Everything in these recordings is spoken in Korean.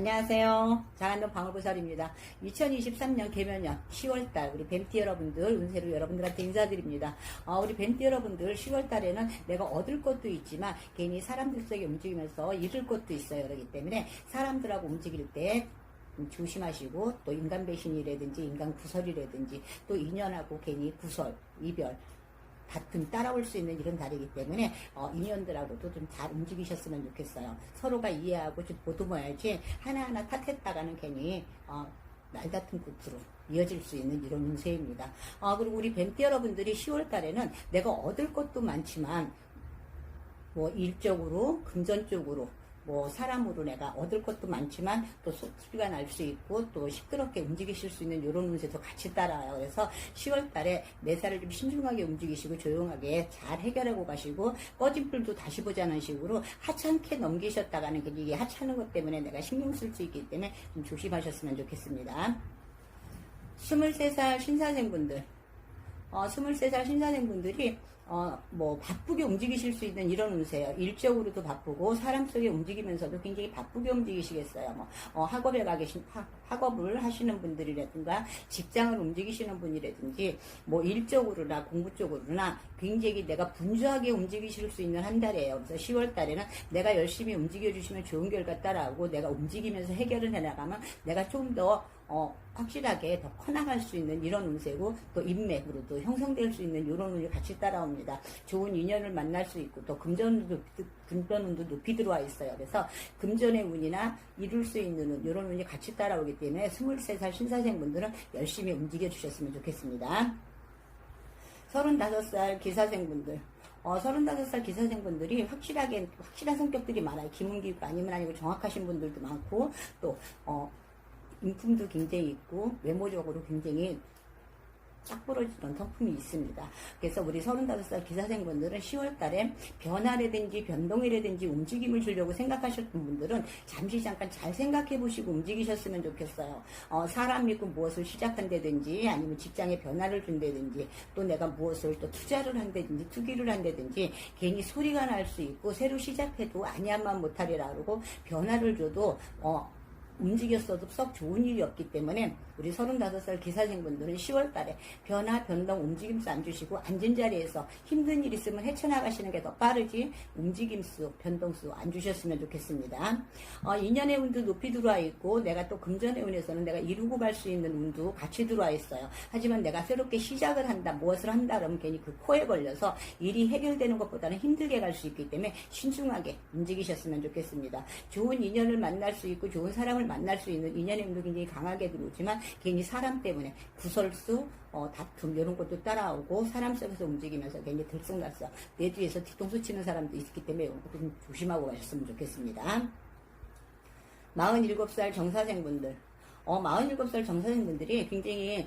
안녕하세요. 장안동 방울보살입니다. 2023년 개면년 10월달 우리 뱀띠 여러분들 운세로 여러분들한테 인사드립니다. 어, 우리 뱀띠 여러분들 10월달에는 내가 얻을 것도 있지만 괜히 사람들 속에 움직이면서 잃을 것도 있어요. 그렇기 때문에 사람들하고 움직일 때 조심하시고 또 인간 배신이라든지 인간 구설이라든지 또 인연하고 괜히 구설, 이별 다툼 따라올 수 있는 이런 달이기 때문에 어, 인연들하고도 좀 잘 움직이셨으면 좋겠어요. 서로가 이해하고 좀 보듬어야지 하나하나 탓했다가는 괜히 어, 날다툼 끝으로 이어질 수 있는 이런 운세입니다. 어, 그리고 우리 뱀띠 여러분들이 10월 달에는 내가 얻을 것도 많지만 뭐 일적으로 금전적으로 뭐 사람으로 내가 얻을 것도 많지만 또 소리가 날 수 있고 또 시끄럽게 움직이실 수 있는 이런 운세도 같이 따라요. 그래서 10월 달에 매사를 좀 신중하게 움직이시고 조용하게 잘 해결하고 가시고 꺼진 불도 다시 보자는 식으로 하찮게 넘기셨다가는 이게 하찮은 것 때문에 내가 신경 쓸 수 있기 때문에 좀 조심하셨으면 좋겠습니다. 23살 신사생분들 어, 23살 신사생분들이 어, 뭐 바쁘게 움직이실 수 있는 이런 운세예요. 일적으로도 바쁘고 사람 속에 움직이면서도 굉장히 바쁘게 움직이시겠어요. 뭐 어, 학업에 가 계신 학, 학업을 하시는 분들이라든가 직장을 움직이시는 분이라든지 뭐 일적으로나 공부 쪽으로나 굉장히 내가 분주하게 움직이실 수 있는 한 달이에요. 그래서 10월 달에는 내가 열심히 움직여 주시면 좋은 결과 따라오고 내가 움직이면서 해결을 해 나가면 내가 좀더 어, 확실하게 더 커나갈 수 있는 이런 운세고 또 인맥으로도 형성될 수 있는 이런 운이 같이 따라옵니다. 좋은 인연을 만날 수 있고 또 금전운도 금전운도 높이 들어와 있어요. 그래서 금전의 운이나 이룰 수 있는 운 이런 운이 같이 따라오기 때문에 23살 신사생분들은 열심히 움직여 주셨으면 좋겠습니다. 35살 기사생분들 어, 35살 기사생분들이 확실하게, 확실한 성격들이 많아요. 기문기가 아니면 아니고 정확하신 분들도 많고, 또, 어, 인품도 굉장히 있고 외모적으로 굉장히 딱 부러지는 성품이 있습니다. 그래서 우리 35살 기사생분들은 10월 달에 변화라든지 변동이라든지 움직임을 주려고 생각하셨던 분들은 잠시 잠깐 잘 생각해 보시고 움직이셨으면 좋겠어요. 어, 사람 믿고 무엇을 시작한다든지 아니면 직장에 변화를 준다든지 또 내가 무엇을 또 투자를 한다든지 투기를 한다든지 괜히 소리가 날 수 있고 새로 시작해도 아니한만 못하리라 그러고 변화를 줘도 어, 움직였어도 썩 좋은 일이 없기 때문에 우리 35살 기사생분들은 10월 달에 변화, 변동, 움직임수 안 주시고 앉은 자리에서 힘든 일 있으면 헤쳐나가시는 게 더 빠르지 움직임수, 변동수 안 주셨으면 좋겠습니다. 어, 인연의 운도 높이 들어와 있고 내가 또 금전의 운에서는 내가 이루고 갈 수 있는 운도 같이 들어와 있어요. 하지만 내가 새롭게 시작을 한다, 무엇을 한다 그러면 괜히 그 코에 걸려서 일이 해결되는 것보다는 힘들게 갈 수 있기 때문에 신중하게 움직이셨으면 좋겠습니다. 좋은 인연을 만날 수 있고 좋은 사람을 만날 수 있는 인연의 운도 굉장히 강하게 들어오지만 괜히 사람 때문에 구설수, 어, 다툼 이런 것도 따라오고 사람 속에서 움직이면서 괜히 들썩날썩 내 뒤에서 뒤통수 치는 사람도 있기 때문에 이런 것도 좀 조심하고 가셨으면 좋겠습니다. 47살 정사생분들 어, 47살 정사생분들이 굉장히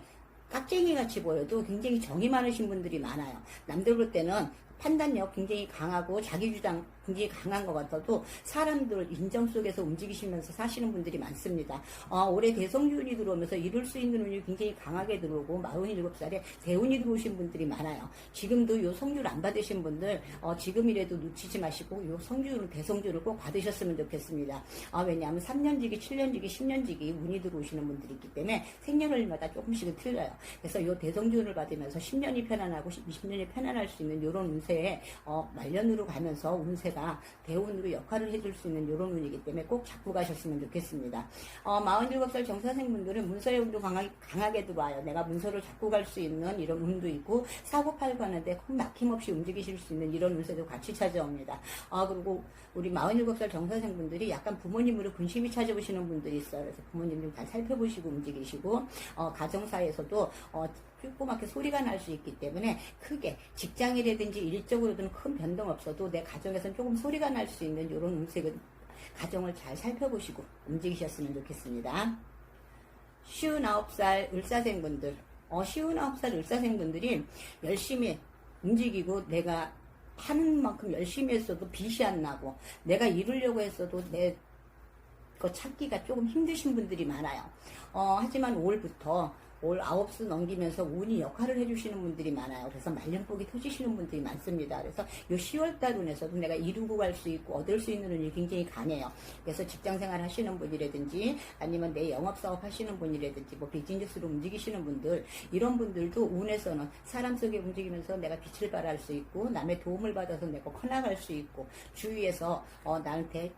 깍쟁이 같이 보여도 굉장히 정이 많으신 분들이 많아요. 남들 볼 때는 판단력 굉장히 강하고 자기주장 굉장히 강한 것 같아도 사람들 인정 속에서 움직이시면서 사시는 분들이 많습니다. 어, 올해 대성운이 들어오면서 이룰 수 있는 운이 굉장히 강하게 들어오고 47살에 대운이 들어오신 분들이 많아요. 지금도 요 성줄 안 받으신 분들 어, 지금이라도 놓치지 마시고 요 성줄은 대성줄을 꼭 받으셨으면 좋겠습니다. 아, 왜냐하면 3년지기, 7년지기, 10년지기 운이 들어오시는 분들이 있기 때문에 생년월일마다 조금씩은 틀려요. 그래서 요 대성줄을 받으면서 10년이 편안하고 20년이 편안할 수 있는 요런 운세 에 어, 말년으로 가면서 운세 자체가 대운으로 역할을 해줄 수 있는 이런 운이기 때문에 꼭 잡고 가셨으면 좋겠습니다. 어, 47살 정사생분들은 문서의 운도 강하게, 강하게 들어와요. 내가 문서를 잡고 갈 수 있는 이런 운도 있고 사고팔고 하는데 꼭 막힘없이 움직이실 수 있는 이런 운세도 같이 찾아옵니다. 아, 그리고 우리 47살 정사생분들이 약간 부모님으로 근심이 찾아오시는 분들이 있어요. 그래서 부모님 좀 잘 살펴보시고 움직이시고 어, 가정사에서도 어, 조그맣게 소리가 날 수 있기 때문에 크게 직장이라든지 일 적으로든 큰 변동 없어도 내 가정에서는 조금 소리가 날 수 있는 이런 음색은 가정을 잘 살펴보시고 움직이셨으면 좋겠습니다. 59살 을사생분들, 어, 59살 을사생분들이 열심히 움직이고 내가 하는 만큼 열심히 했어도 빛이 안 나고 내가 이루려고 했어도 내 거 찾기가 조금 힘드신 분들이 많아요. 어, 하지만 5월부터 올 아홉 수 넘기면서 운이 역할을 해주시는 분들이 많아요. 그래서 말년복이 터지시는 분들이 많습니다. 그래서 요 10월달 운에서도 내가 이루고 갈 수 있고 얻을 수 있는 운이 굉장히 강해요. 그래서 직장생활 하시는 분이라든지 아니면 내 영업사업 하시는 분이라든지 뭐 비즈니스로 움직이시는 분들 이런 분들도 운에서는 사람 속에 움직이면서 내가 빛을 발할 수 있고 남의 도움을 받아서 내가 커나갈 수 있고 주위에서 어, 나한테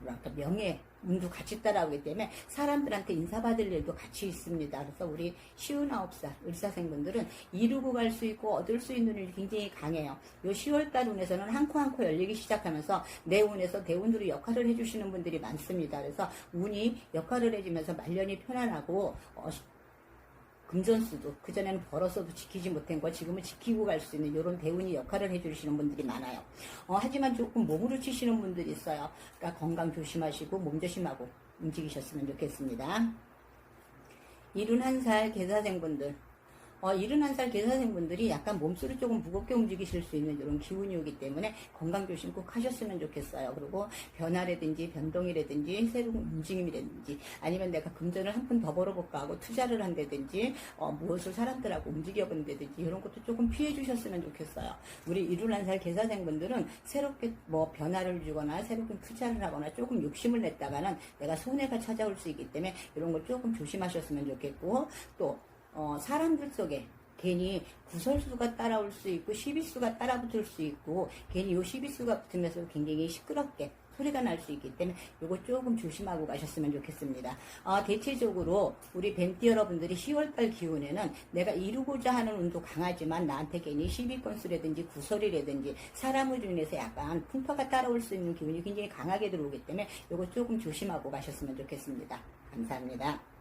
뭐랄까 명예 운도 같이 따라오기 때문에 사람들한테 인사받을 일도 같이 있습니다. 그래서 우리 쉬운 아홉 살 의사생분들은 이루고 갈 수 있고 얻을 수 있는 일이 굉장히 강해요. 요 10월달 운에서는 한 코 한 코 열리기 시작하면서 내 운에서 대운으로 역할을 해주시는 분들이 많습니다. 그래서 운이 역할을 해주면서 말년이 편안하고 어, 금전수도 그전에는 벌어서도 지키지 못한 거 지금은 지키고 갈 수 있는 이런 대운이 역할을 해주시는 분들이 많아요. 어, 하지만 조금 몸으로 치시는 분들이 있어요. 그러니까 건강 조심하시고 몸 조심하고 움직이셨으면 좋겠습니다. 71살 계사생분들 어, 71살 계사생분들이 약간 몸소리 조금 무겁게 움직이실 수 있는 이런 기운이 오기 때문에 건강 조심 꼭 하셨으면 좋겠어요. 그리고 변화라든지 변동이라든지 새로운 움직임이라든지 아니면 내가 금전을 한 푼 더 벌어볼까 하고 투자를 한다든지 어, 무엇을 사람들하고 움직여 본다든지 이런 것도 조금 피해 주셨으면 좋겠어요. 우리 71살 계사생분들은 새롭게 뭐 변화를 주거나 새롭게 투자를 하거나 조금 욕심을 냈다가는 내가 손해가 찾아올 수 있기 때문에 이런 걸 조금 조심하셨으면 좋겠고 또 어, 사람들 속에 괜히 구설수가 따라올 수 있고 시비수가 따라붙을 수 있고 괜히 요 시비수가 붙으면서 굉장히 시끄럽게 소리가 날 수 있기 때문에 요거 조금 조심하고 가셨으면 좋겠습니다. 아, 대체적으로 우리 뱀띠 여러분들이 10월달 기운에는 내가 이루고자 하는 운도 강하지만 나한테 괜히 시비 건수라든지 구설이라든지 사람을 인해서 약간 풍파가 따라올 수 있는 기운이 굉장히 강하게 들어오기 때문에 요거 조금 조심하고 가셨으면 좋겠습니다. 감사합니다.